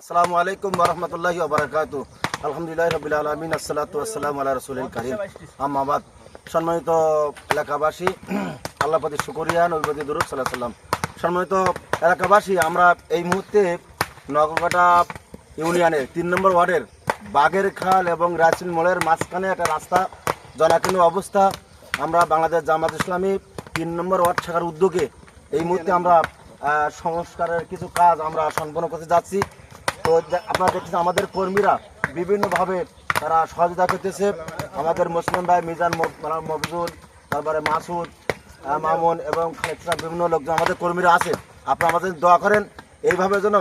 আসসালামু আলাইকুম রহমতুল্লাহি ওবরাকাত আলহামদুলিল্লাহ রবিল আলমিন, আসসালাতু আসসালাম আল্লাহ রসুল করিম। আহমাবাদ সম্মানিত এলাকাবাসী আল্লাহ প্রতি শুকরিয়া নবীপতি দুরুদ সাল্লাহ সাল্লাম সম্মানিত এলাকাবাসী, আমরা এই মুহূর্তে নগরকাটা ইউনিয়নের তিন নম্বর ওয়ার্ডের বাগের খাল এবং রাচিন মোড়ের মাঝখানে একটা রাস্তা জনাকীর্ণ অবস্থা। আমরা বাংলাদেশ জামাত ইসলামী তিন নম্বর ওয়ার্ড শাখার উদ্যোগে এই মুহূর্তে আমরা সংস্কারের কিছু কাজ আমরা সম্পন্ন করতে যাচ্ছি। তো আপনারা দেখছেন আমাদের কর্মীরা বিভিন্নভাবে তারা সহযোগিতা করতেছে। আমাদের মুসলিম ভাই মিজান মানে মফজুল, তারপরে মাসুদ মামুন এবং খালেদ বিভিন্ন লোকজন আমাদের কর্মীরা আছে। আপনারা আমাদের দোয়া করেন, এইভাবে যেন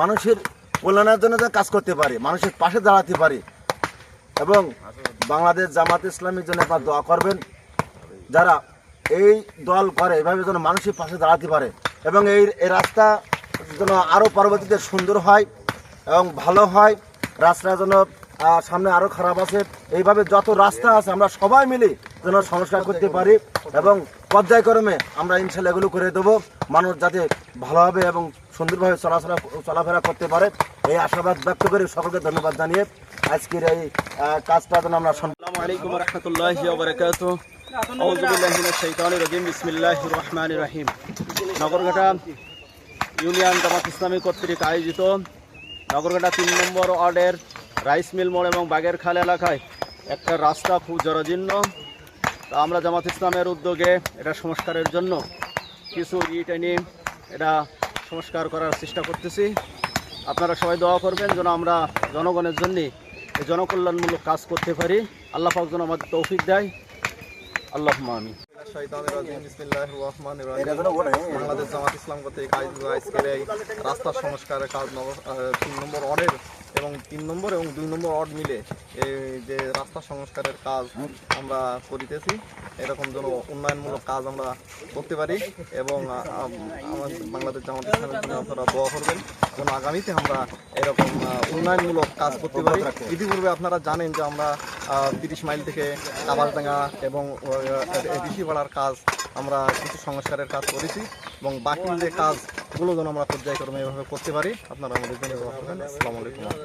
মানুষের কল্যাণের জন্য যেন কাজ করতে পারে, মানুষের পাশে দাঁড়াতে পারে। এবং বাংলাদেশ জামাত ইসলামীর জন্য আপনারা দোয়া করবেন, যারা এই দল করে এভাবে যেন মানুষের পাশে দাঁড়াতে পারে। এবং এই রাস্তা যেন আরও পরবর্তীতে সুন্দর হয়। এবং ভালো হয়, রাস্তা যেন সামনে আরও খারাপ আছে। এইভাবে যত রাস্তা আছে, আমরা সবাই মিলে যেন সংস্কার করতে পারি এবং পর্যায়ক্রমে আমরা ইনশাল্লাহ এগুলো করে দেবো। মানুষ যাতে ভালোভাবে এবং সুন্দরভাবে চলাচলা চলাফেরা করতে পারে। এই আশাবাদ ব্যক্ত করে সকলকে ধন্যবাদ জানিয়ে আজকের এই কাজটা যেন আমরা রহিম। নগরঘাটা ইউনিয়ন জামাত ইসলামী কর্তৃক আয়োজিত নগরঘাটা তিন নম্বর ওয়ার্ডের রাইস মিল মোড় এবং বাগের খাল এলাকায় একটা রাস্তা খুব জরাজীর্ণ। তা আমরা জামাত ইসলামের উদ্যোগে এটা সংস্কারের জন্য কিছু ইট এনে এটা সংস্কার করার চেষ্টা করতেছি। আপনারা সবাই দোয়া করবেন যেন আমরা জনগণের জন্য জনকল্যাণমূলক কাজ করতে পারি। আল্লাহ পাক যেন আমাদের তৌফিক দেয়। আল্লাহ আমি বাংলাদেশ জামাত ইসলাম কর্তৃক আজকের এই রাস্তা সংস্কারের কাজ তিন নম্বর এবং তিন নম্বর এবং দুই নম্বর মিলে এই যে রাস্তা সংস্কারের কাজ আমরা করিতেছি এরকম যেন উন্নয়নমূলক কাজ আমরা করতে পারি এবং আমাদের বাংলাদেশ জামাত ইসলামের জন্য আপনারা দোয়া করবেন। যেন আগামীতে আমরা এরকম উন্নয়নমূলক কাজ করতে পারি। ইতিপূর্বে আপনারা জানেন যে আমরা তিরিশ মাইল থেকে কাবাসডাঙ্গা এবং ঋষিপাড়ার কাজ আমরা কিছু সংস্কারের কাজ করেছি এবং বাকি যে কাজগুলো যেন আমরা পর্যায়ক্রমে এভাবে করতে পারি আপনারা আমাদের জন্য আসসালামু আলাইকুম। হ্যাঁ,